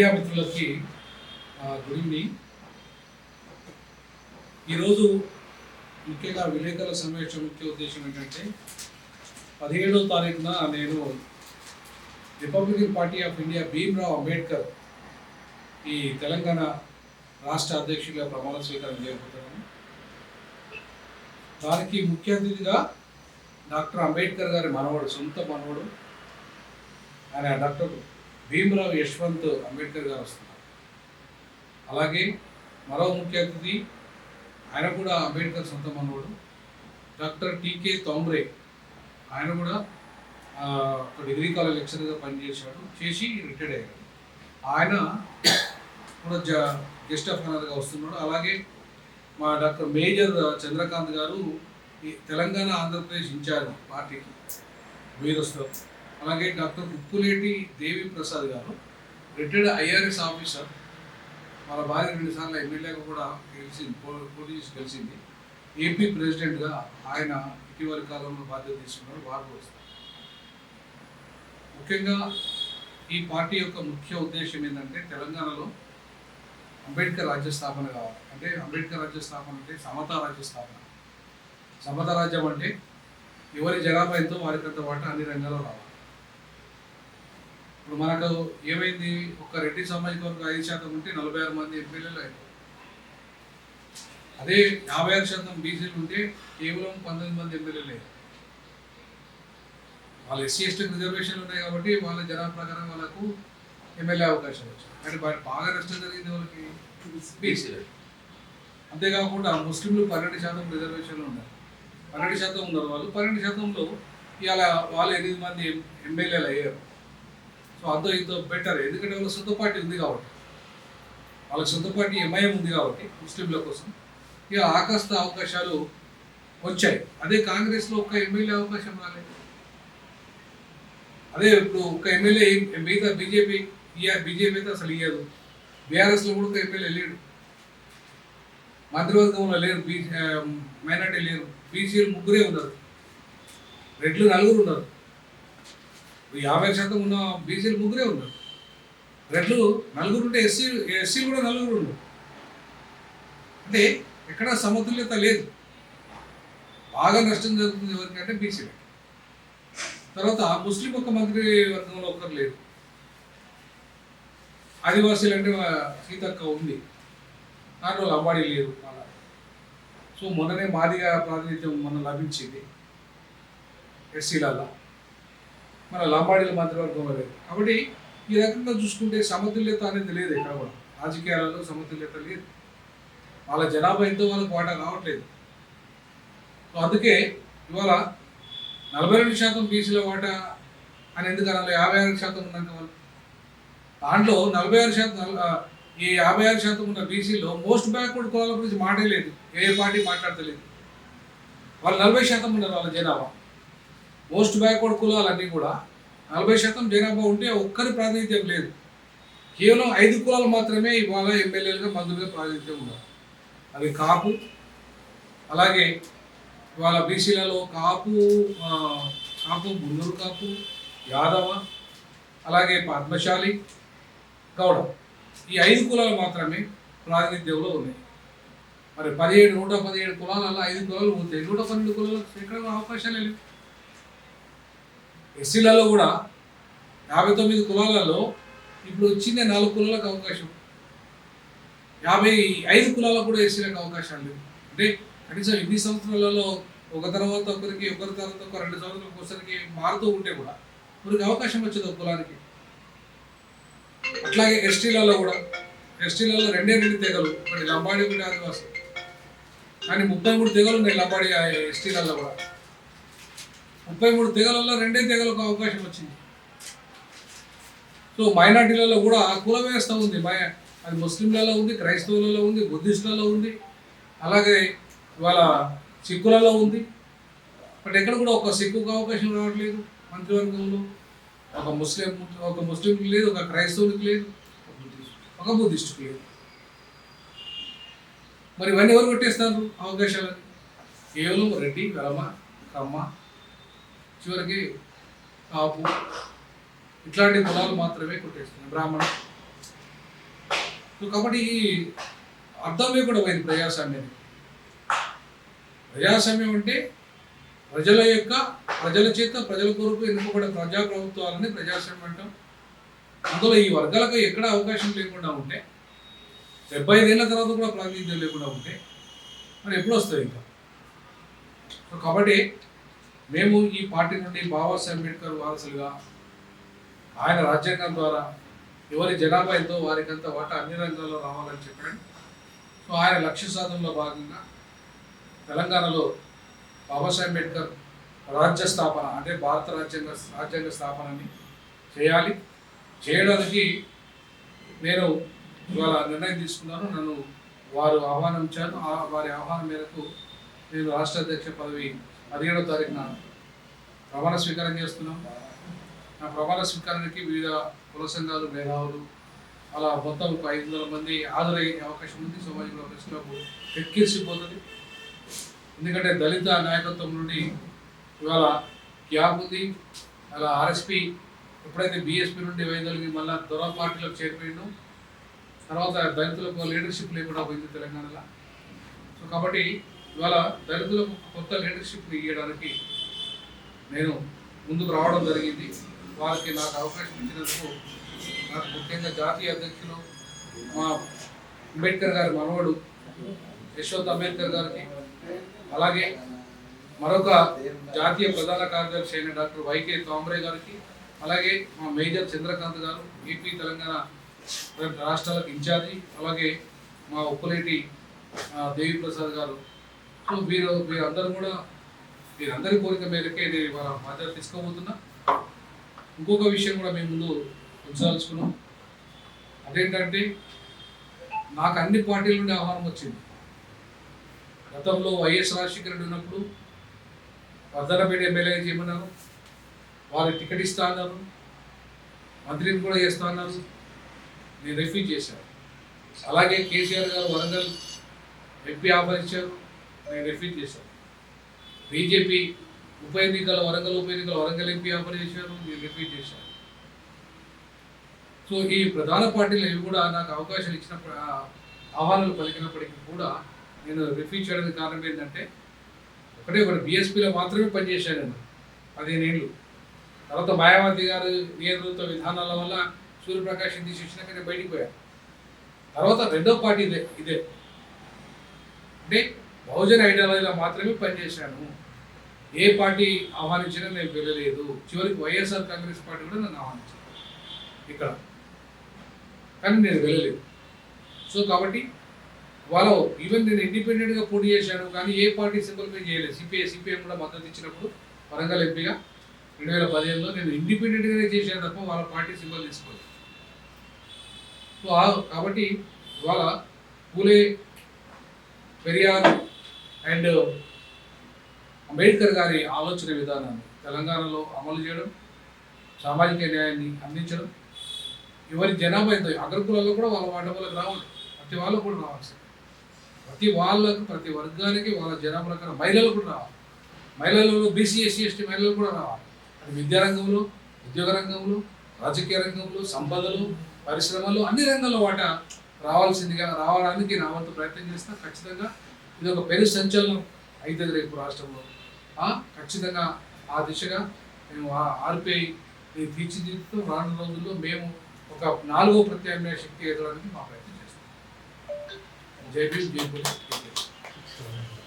Media మిత్రులకి good evening. ఈరోజు ముఖ్యంగా విలేకరుల సమావేశం ముఖ్య ఉద్దేశం ఏంటంటే పదిహేడవ తారీఖున నేను Republican Party of India Bhimrao Ambedkar ఈ తెలంగాణ రాష్ట్ర అధ్యక్షుడిగా ప్రమాణ స్వీకారం చేయబోతున్నాను. దానికి ముఖ్య అతిథిగా డాక్టర్ అంబేద్కర్ గారి మనవడు సొంత మనవడు ఆయన డాక్టర్ భీమరావు యశ్వంత్ అంబేద్కర్ గారు వస్తున్నారు. అలాగే మరో ముఖ్య అతిథి ఆయన కూడా అంబేద్కర్ సొంత డాక్టర్ టీకే తోమ్రే ఆయన కూడా ఒక డిగ్రీ కాలేజ్ లెక్చరర్గా పనిచేశాడు చేసి రిటైర్డ్ అయ్యాడు. ఆయన కూడా జ గెస్ట్ ఆఫ్ ఆనర్గా వస్తున్నాడు. అలాగే మా డాక్టర్ మేజర్ చంద్రకాంత్ గారు ఈ తెలంగాణ ఆంధ్రప్రదేశ్ ఇన్ఛార్జ్ పార్టీకి మీరు వస్తారు అలాగే డాక్టర్ ఉప్పులేటి దేవి ప్రసాద్ గారు రిటైర్డ్ ఐఆర్ఎస్ ఆఫీసర్ వాళ్ళ భార్య రెండుసార్లు ఎమ్మెల్యేగా కూడా గెలిచింది పో- పోటీ గెలిచింది. ఏపీ ప్రెసిడెంట్గా ఆయన ఇటీవలి కాలంలో బాధ్యత తీసుకున్నారు వారు వస్తారు. ముఖ్యంగా ఈ పార్టీ యొక్క ముఖ్య ఉద్దేశం ఏంటంటే తెలంగాణలో అంబేద్కర్ రాజ్య స్థాపన కావాలి. అంటే అంబేద్కర్ రాజ్య స్థాపన అంటే సమతా రాజ్య స్థాపన సమతా రాజ్యం అంటే ఎవరి జనాభా ఎంతో వారికి అంత వాటా అన్ని రంగాల్లో రావాలి. ఇప్పుడు మనకు ఏమైంది? ఒక రెడ్డి సామాజిక వర్గం ఐదు శాతం ఉంటే నలభై ఆరు మంది ఎమ్మెల్యేలు అయిపోయారు అదే యాభై ఆరు శాతం బీసీలు ఉంటే కేవలం పంతొమ్మిది మంది ఎమ్మెల్యేలు. అయ్యారు వాళ్ళ ఎస్సీ ఎస్టీకి రిజర్వేషన్లు ఉన్నాయి కాబట్టి వాళ్ళ జనాభా ప్రకారం వాళ్ళకు ఎమ్మెల్యే అవకాశం వచ్చింది. వారికి బాగా నష్టం జరిగింది వాళ్ళకి. బీసీలు అంతేకాకుండా ముస్లింలు పన్నెండు శాతం రిజర్వేషన్లు ఉన్నారు. పన్నెండు శాతం ఉన్నారు వాళ్ళు. పన్నెండు శాతంలో ఇవాళ వాళ్ళు ఎనిమిది మంది ఎమ్మెల్యేలు అయ్యారు. సో అంతో ఇంతో బెటర్ ఎందుకంటే వాళ్ళ సొంత పార్టీ ఉంది కాబట్టి. వాళ్ళకి సొంత పార్టీ ఎంఐఎం ఉంది కాబట్టి ముస్లింల కోసం. ఇక ఆకాస్త అవకాశాలు వచ్చాయి. అదే కాంగ్రెస్లో ఒక్క ఎమ్మెల్యే అవకాశం రాలేదు. అదే ఇప్పుడు ఒక ఎమ్మెల్యే మిగతా బీజేపీ ఇయా బీజేపీ అయితే అసలు ఇయ్యదు. బీఆర్ఎస్లో కూడా ఒక ఎమ్మెల్యే లేడు. మంత్రివర్గంలో లేరు బీ మైనార్టీ లేరు. బీసీలు ముగ్గురే ఉన్నారు. రెడ్లు నలుగురు ఉన్నారు. యాభై శాతం ఉన్న బీసీలు ముగ్గురే ఉన్నారు. రెడ్లు నలుగురు ఉంటే ఎస్సీ ఎస్సీలు కూడా నలుగురు ఉన్నారు. అంటే ఎక్కడా సమతుల్యత లేదు. బాగా నష్టం జరుగుతుంది ఎవరికంటే బీసీలు తర్వాత ముస్లిం ఒక మంత్రి వర్గంలో ఒకరు లేరు ఆదివాసీలు అంటే సీతక్క ఉంది. దాంట్లో అబ్బాయి లేరు అలా సో మొన్ననే మాదిగా ప్రాతినిధ్యం మొన్న లభించింది. ఎస్సీలలో. మన లంబాడీల మంత్రివర్గం లేదు కాబట్టి ఈ రకంగా చూసుకుంటే సమతుల్యత అనేది లేదు ఎక్కడ కూడా. రాజకీయాలలో సమతుల్యత లేదు. వాళ్ళ జనాభా ఎంతో వాళ్ళకి వాటా రావట్లేదు. అందుకే ఇవాళ నలభై రెండు శాతం బీసీల వాటా అని ఎందుకు అనాలి? యాభై ఆరు శాతం ఉన్నాక వాళ్ళు దాంట్లో నలభై ఆరు శాతం ఈ యాభై ఆరు శాతం ఉన్న బీసీలో మోస్ట్ బ్యాక్వర్డ్ కులాల గురించి మాటే లేదు. ఏ పార్టీ మాట్లాడతలేదు. వాళ్ళు నలభై శాతం ఉన్నారు వాళ్ళ జనాభా. మోస్ట్ బ్యాక్వర్డ్ కులాలన్నీ కూడా నలభై శాతం జనాభా ఉంటే ఒక్కరి ప్రాతినిధ్యం లేదు. కేవలం ఐదు కులాలు మాత్రమే ఇవాళ ఎమ్మెల్యేలుగా మంత్రులుగా ప్రాతినిధ్యం ఉన్నారు. అవి కాపు అలాగే ఇవాళ బీసీలలో కాపు కాపు మున్నూరు కాపు యాదవ అలాగే పద్మశాలి గౌడ ఈ ఐదు కులాలు మాత్రమే ప్రాతినిధ్యంలో ఉన్నాయి. మరి పదిహేడు నూట పదిహేడు కులాలలో ఐదు కులాలు పోతాయి నూట పన్నెండు కులాలకు ఎక్కడ అవకాశాలు లేవు. ఎస్సీలలో కూడా యాభై తొమ్మిది కులాలలో ఇప్పుడు వచ్చిందే నాలుగు కులాలకు అవకాశం. యాభై ఐదు కులాలకు కూడా ఎస్సీలకు అవకాశాలు లేవు. అంటే కనీసం ఇన్ని సంవత్సరాలలో ఒక తర్వాత ఒకరికి ఒకరి తర్వాత ఒక రెండు సంవత్సరాలకు ఒకసారికి మారుతూ ఉంటే కూడా మనకి అవకాశం వచ్చేది ఒక కులానికి. అట్లాగే ఎస్టీలలో కూడా ఎస్టీలలో రెండే రెండు తెగలు ఒకటి లంబాడి ఒకటి ఆదివాసి. కానీ ముప్పై మూడు తెగలు ఉన్నాయి లంబాడి ఎస్టీలలో కూడా. ముప్పై మూడు తెగలలో రెండే తెగలకు అవకాశం వచ్చింది. సో మైనార్టీలలో కూడా కుల వ్యవస్థ ఉంది. మై అది ముస్లింలలో ఉంది క్రైస్తవులలో ఉంది బుద్ధిస్టులలో ఉంది అలాగే ఇవాళ సిక్కులలో ఉంది. బట్ ఎక్కడ కూడా ఒక సిక్కుకు అవకాశం రావట్లేదు మంత్రివర్గంలో. ఒక ముస్లిం ఒక ముస్లింకి లేదు ఒక క్రైస్తవునికి లేదు ఒక బుద్ధిస్టుకి లేదు. మరి ఇవన్నీ ఎవరు కొట్టేస్తారు అవకాశాలని కేవలం రెడ్డి వెలమ కమ్మ చివరికి కాపు. ఇట్లాంటి కులాలు మాత్రమే కొట్టేస్తున్నాయి బ్రాహ్మణ సో కాబట్టి ఈ అర్థమే కూడా పోయింది ప్రజాస్వామ్యం. ప్రజాస్వామ్యం అంటే ప్రజల యొక్క ప్రజల చేత ప్రజల కొరకు ఎన్నుకోబడే ప్రజా ప్రభుత్వాలని ప్రజాస్వామ్యం అంటాం. అందులో ఈ వర్గాలకు ఎక్కడ అవకాశం లేకుండా ఉంటే డెబ్బై ఐదేళ్ళ తర్వాత కూడా ప్రాతినిధ్యం లేకుండా ఉంటే మరి ఎప్పుడు వస్తుంది ఇంకా? సో కాబట్టి మేము ఈ పార్టీ నుండి బాబాసాహెబ్ అంబేద్కర్ వారసులుగా ఆయన రాజ్యాంగం ద్వారా ఎవరి జనాభా ఎంతో వారికంత వాటా అన్ని రంగాల్లో రావాలని చెప్పాడు. సో ఆయన లక్ష్య సాధనలో భాగంగా తెలంగాణలో బాబాసాహెబ్ అంబేద్కర్ రాజ్య స్థాపన అంటే భారత రాజ్యాంగ రాజ్యాంగ స్థాపనని చేయాలి. చేయడానికి నేను ఇవాళ నిర్ణయం తీసుకున్నాను. నన్ను వారు ఆహ్వానించారు. ఆ వారి ఆహ్వానం మేరకు నేను రాష్ట్ర అధ్యక్ష పదవి పదిహేడో తారీఖున ప్రమాణ స్వీకారం చేస్తున్నాం. ఆ ప్రమాణ స్వీకారానికి వివిధ కుల సంఘాలు మేధావులు అలా మొత్తం ఒక ఐదు వందల మంది హాజరయ్యే అవకాశం ఉంది. సమాజంలో ప్రశ్నలకు క్లబ్ ఎక్కిరిసిపోతుంది. ఎందుకంటే దళిత నాయకత్వం నుండి ఇవాళ గ్యాప్ ఉంది. అలా ఆర్ఎస్పి ఎప్పుడైతే బీఎస్పీ నుండి వైదొలిగి మళ్ళీ దొర పార్టీలోకి చేరిపోయిండు తర్వాత దళితులకు లీడర్షిప్ లేకుండా పోయింది తెలంగాణలో. సో కాబట్టి ఇవాళ దళితులకు కొత్త లీడర్షిప్ ఇవ్వడానికి నేను ముందుకు రావడం జరిగింది. వారికి నాకు అవకాశం ఇచ్చినందుకు నాకు ముఖ్యంగా జాతీయ అధ్యక్షులు మా అంబేద్కర్ గారి మనవడు యశ్వంత్ అంబేద్కర్ గారికి అలాగే మరొక జాతీయ ప్రధాన కార్యదర్శి అయిన డాక్టర్ వైకే తాంబ్రే గారికి అలాగే మా మేజర్ చంద్రకాంత్ గారు ఏపీ తెలంగాణ రాష్ట్రాలకు ఇన్ఛార్జి అలాగే మా ఉప్పులేటి దేవిప్రసాద్ గారు సో మీరందరూ కూడా మీరందరి కోరిక మేరకే నేను ఇవాళ బాధ్యత తీసుకోబోతున్నా. ఇంకొక విషయం కూడా మేము ముందు ఉంచాల్చుకున్నాం అదేంటంటే నాకు అన్ని పార్టీల నుండి ఆహ్వానం వచ్చింది. గతంలో వైఎస్ రాజశేఖర రెడ్డి ఉన్నప్పుడు వర్ధనపేట ఎమ్మెల్యే చేయమన్నారు. వారికి టికెట్ ఇస్తా అన్నారు. మంత్రిని కూడా చేస్తా అన్నారు. నేను రిఫ్యూజ్ చేశాను. అలాగే కేసీఆర్ గారు వరంగల్ ఎంపీ ఆఫర్ ఇచ్చారు నేను రిఫ్యూజ్ చేశాను. బీజేపీ ఉప ఎన్నికల వరంగల్ ఉప ఎన్నికల వరంగల్ ఎంపీ ఆఫర్ చేశారు నేను రిఫ్యూజ్ చేశాను. సో ఈ ప్రధాన పార్టీలు ఇవి కూడా నాకు అవకాశాలు ఇచ్చినప్పుడు ఆహ్వానాలు పలికినప్పటికీ కూడా నేను రిఫ్యూజ్ చేయడానికి కారణం ఏంటంటే ఒకటే ఒకటి బీఎస్పీలో మాత్రమే పనిచేశాను నేను పదిహేను ఏళ్ళు తర్వాత మాయావతి గారు నియంతృత్వ విధానాల వల్ల సూర్యప్రకాశం తీసేసినాక నేను బయటికి పోయాను తర్వాత రెండో పార్టీ ఇదే ఇదే. అంటే బహుజన ఐడియాలజీలో మాత్రమే పనిచేశాను. ఏ పార్టీ ఆహ్వానించినా నేను వెళ్ళలేదు. చివరికి వైఎస్ఆర్ కాంగ్రెస్ పార్టీ కూడా నన్ను ఆహ్వానించాను ఇక్కడ. కానీ నేను వెళ్ళలేదు. సో కాబట్టి వాళ్ళు ఈవెన్ నేను ఇండిపెండెంట్గా పోటీ చేశాను కానీ ఏ పార్టీ సింబల్ చేయలేదు. సిపిఐ సిపిఎం కూడా మద్దతు ఇచ్చినప్పుడు వరంగల్ ఎంపీగా రెండు వేల పదిహేనులో నేను ఇండిపెండెంట్గానే చేశాను తప్ప వాళ్ళ పార్టీ సింబల్ తీసుకోలేదు. సో కాబట్టి ఇవాళ పూలే పెరియార్ అండ్ అంబేద్కర్ గారి ఆలోచన విధానాన్ని తెలంగాణలో అమలు చేయడం సామాజిక న్యాయాన్ని అందించడం ఎవరి జనాభా ఎంత అగ్రకులలో కూడా వాళ్ళ వాటములకు రావాలి. ప్రతి వాళ్ళకు కూడా రావాల్సింది ప్రతి వాళ్ళకు ప్రతి వర్గానికి వాళ్ళ జనాభా ప్రకారం మహిళలు కూడా రావాలి. మహిళలలో బీసీ ఎస్సీ ఎస్టీ మహిళలు కూడా రావాలి. అది విద్యారంగంలో ఉద్యోగ రంగంలో రాజకీయ రంగంలో సంపదలు పరిశ్రమలు అన్ని రంగాల్లో వాటా రావాల్సిందిగా రావడానికి నా వంతు ప్రయత్నం చేస్తా. ఖచ్చితంగా ఇది ఒక పెను సంచలనం అవుతుంది రేపు రాష్ట్రంలో. ఖచ్చితంగా ఆ దిశగా మేము ఆర్బీఐ తీర్చిదిద్దుతూ రానున్న రోజుల్లో మేము ఒక నాలుగో ప్రత్యామ్నాయ శక్తి ఎదగడానికి మా ప్రయత్నం చేస్తాం. జై భీమ్ జై